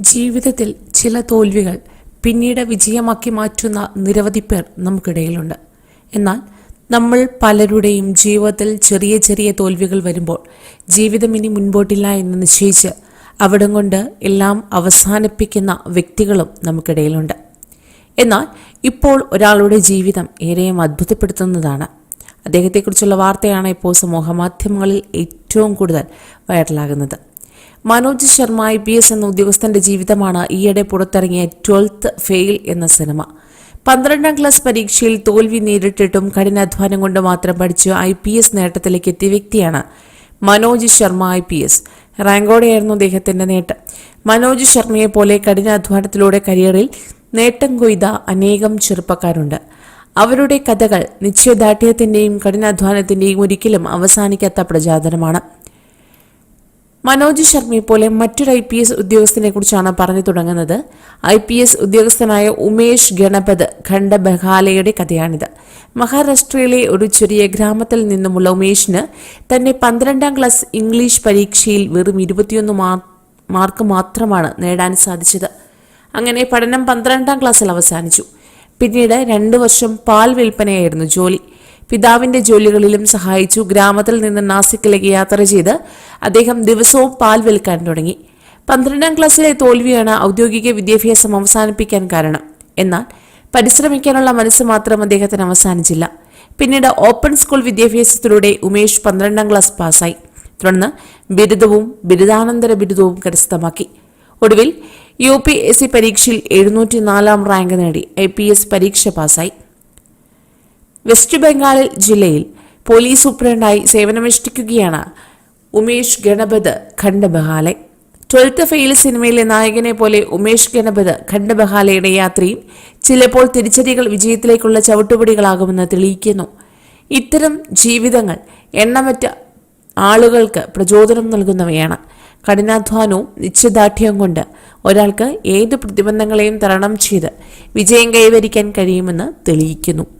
ജീവിതത്തിൽ ചില തോൽവികൾ പിന്നീട് വിജയമാക്കി മാറ്റുന്ന നിരവധി പേർ നമുക്കിടയിലുണ്ട്. എന്നാൽ നമ്മൾ പലരുടെയും ജീവിതത്തിൽ ചെറിയ ചെറിയ തോൽവികൾ വരുമ്പോൾ ജീവിതം ഇനി മുൻപോട്ടില്ല എന്ന് നിശ്ചയിച്ച് അവിടം കൊണ്ട് എല്ലാം അവസാനിപ്പിക്കുന്ന വ്യക്തികളും നമുക്കിടയിലുണ്ട്. എന്നാൽ ഇപ്പോൾ ഒരാളുടെ ജീവിതം ഏറെയും അത്ഭുതപ്പെടുത്തുന്നതാണ്. അദ്ദേഹത്തെക്കുറിച്ചുള്ള വാർത്തയാണ് ഇപ്പോൾ സമൂഹ മാധ്യമങ്ങളിൽ ഏറ്റവും കൂടുതൽ വൈറലാകുന്നത്. Manoj Sharma I P S എന്ന ഉദ്യോഗസ്ഥന്റെ ജീവിതമാണ് ഈയിടെ പുറത്തിറങ്ങിയ ട്വൽത്ത് ഫെയിൽ എന്ന സിനിമ. പന്ത്രണ്ടാം ക്ലാസ് പരീക്ഷയിൽ തോൽവി നേരിട്ടിട്ടും കഠിനാധ്വാനം കൊണ്ട് മാത്രം പഠിച്ച് ഐ പി എസ് നേട്ടത്തിലേക്ക് എത്തിയ വ്യക്തിയാണ് Manoj Sharma I P S. റാങ്കോടെയായിരുന്നു അദ്ദേഹത്തിന്റെ നേട്ടം. മനോജ് ശർമ്മയെ പോലെ കഠിനാധ്വാനത്തിലൂടെ കരിയറിൽ നേട്ടം കൊയ്ത അനേകം ചെറുപ്പക്കാരുണ്ട്. അവരുടെ കഥകൾ നിശ്ചയദാർഢ്യത്തിന്റെയും കഠിനാധ്വാനത്തിന്റെയും ഒരിക്കലും അവസാനിക്കാത്ത പ്രചാദനമാണ് മനോജ് ശർമ്മയെ പോലെ മറ്റൊരു ഐ പി എസ് ഉദ്യോഗസ്ഥനെ കുറിച്ചാണ് പറഞ്ഞു തുടങ്ങുന്നത്. ഐ പി എസ് ഉദ്യോഗസ്ഥനായ ഉമേഷ് ഗണപത് ഖണ്ഡ ബഹാലയുടെ കഥയാണിത്. മഹാരാഷ്ട്രയിലെ ഒരു ചെറിയ ഗ്രാമത്തിൽ നിന്നുമുള്ള ഉമേഷിന് തന്നെ പന്ത്രണ്ടാം ക്ലാസ് ഇംഗ്ലീഷ് പരീക്ഷയിൽ വെറും ഇരുപത്തിയൊന്ന് മാർക്ക് മാത്രമാണ് നേടാൻ സാധിച്ചത്. അങ്ങനെ പഠനം പന്ത്രണ്ടാം ക്ലാസ്സിൽ അവസാനിച്ചു. പിന്നീട് രണ്ടു വർഷം പാൽ വിൽപ്പനയായിരുന്നു ജോലി. പിതാവിന്റെ ജോലികളിലും സഹായിച്ചു. ഗ്രാമത്തിൽ നിന്ന് നാസിക്കിലേക്ക് യാത്ര ചെയ്ത് അദ്ദേഹം ദിവസവും പാൽ വിൽക്കാൻ തുടങ്ങി. പന്ത്രണ്ടാം ക്ലാസ്സിലെ തോൽവിയാണ് ഔദ്യോഗിക വിദ്യാഭ്യാസം അവസാനിപ്പിക്കാൻ കാരണം. എന്നാൽ പരിശ്രമിക്കാനുള്ള മനസ്സ് മാത്രം അദ്ദേഹത്തിന് അവസാനിച്ചില്ല. പിന്നീട് ഓപ്പൺ സ്കൂൾ വിദ്യാഭ്യാസത്തിലൂടെ ഉമേഷ് പന്ത്രണ്ടാം ക്ലാസ് പാസ്സായി. തുടർന്ന് ബിരുദവും ബിരുദാനന്തര ബിരുദവും കരസ്ഥമാക്കി. ഒടുവിൽ യു പി എസ് സി പരീക്ഷയിൽ എഴുന്നൂറ്റി നാലാം റാങ്ക് നേടി. ഐ പി എസ് പരീക്ഷ പാസ്സായി. വെസ്റ്റ് ബംഗാളിൽ ജില്ലയിൽ പോലീസ് സൂപ്രണ്ടായി സേവനമനുഷ്ഠിക്കുകയാണ് ഉമേഷ് ഗണപത് ഖണ്ഡബഹാലെ. ട്വൽത്ത് ഫെയിൽ സിനിമയിലെ നായകനെ പോലെ ഉമേഷ് ഗണപത് ഖണ്ഡബഹാലയുടെ യാത്രയും ചിലപ്പോൾ തിരിച്ചടികൾ വിജയത്തിലേക്കുള്ള ചവിട്ടുപടികളാകുമെന്ന് തെളിയിക്കുന്നു. ഇത്തരം ജീവിതങ്ങൾ എണ്ണമറ്റ ആളുകൾക്ക് പ്രചോദനം നൽകുന്നവയാണ്. കഠിനാധ്വാനവും നിശ്ചയദാർഢ്യവും കൊണ്ട് ഒരാൾക്ക് ഏത് പ്രതിബന്ധങ്ങളെയും തരണം ചെയ്ത് വിജയം കൈവരിക്കാൻ കഴിയുമെന്ന് തെളിയിക്കുന്നു.